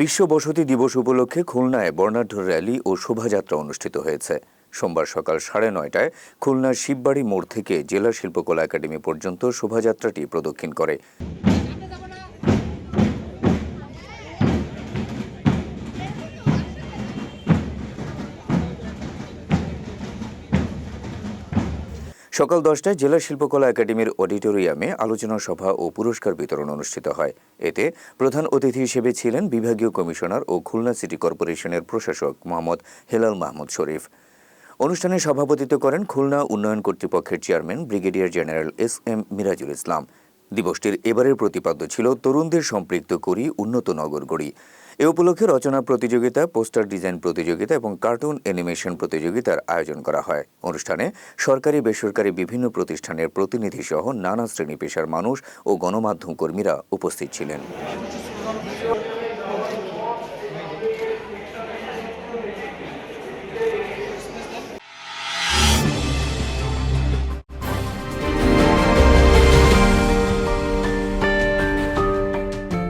বিশ্ব বসতি দিবস উপলক্ষে খুলনায় বর্ণাঢ্য র্যালি ও শোভাযাত্রা অনুষ্ঠিত হয়েছে। সোমবার সকাল সাড়ে নয়টায় খুলনার শিববাড়ি মোড় থেকে জেলা শিল্পকলা একাডেমি পর্যন্ত শোভাযাত্রাটি প্রদক্ষিণ করে। সকাল দশটায় জেলা শিল্পকলা একাডেমির অডিটোরিয়ামে আলোচনা সভা ও পুরস্কার বিতরণ অনুষ্ঠিত হয়। এতে প্রধান অতিথি হিসেবে ছিলেন বিভাগীয় কমিশনার ও খুলনা সিটি কর্পোরেশনের প্রশাসক মোহাম্মদ হেলাল মাহমুদ শরীফ। অনুষ্ঠানে সভাপতিত্ব করেন খুলনা উন্নয়ন কর্তৃপক্ষের chairman brigadier general S M Mirajul Islam. দিবসটির এবারের প্রতিপাদ্য ছিল তরুণদের সম্পৃক্ত করি উন্নত নগর গড়ি। এ উপলক্ষে রচনা প্রতিযোগিতা, পোস্টার ডিজাইন প্রতিযোগিতা এবং কার্টুন অ্যানিমেশন প্রতিযোগিতার আয়োজন করা হয়। অনুষ্ঠানে সরকারি, বেসরকারি বিভিন্ন প্রতিষ্ঠানের প্রতিনিধি সহ নানা শ্রেণি পেশার মানুষ ও গণমাধ্যম কর্মীরা উপস্থিত ছিলেন।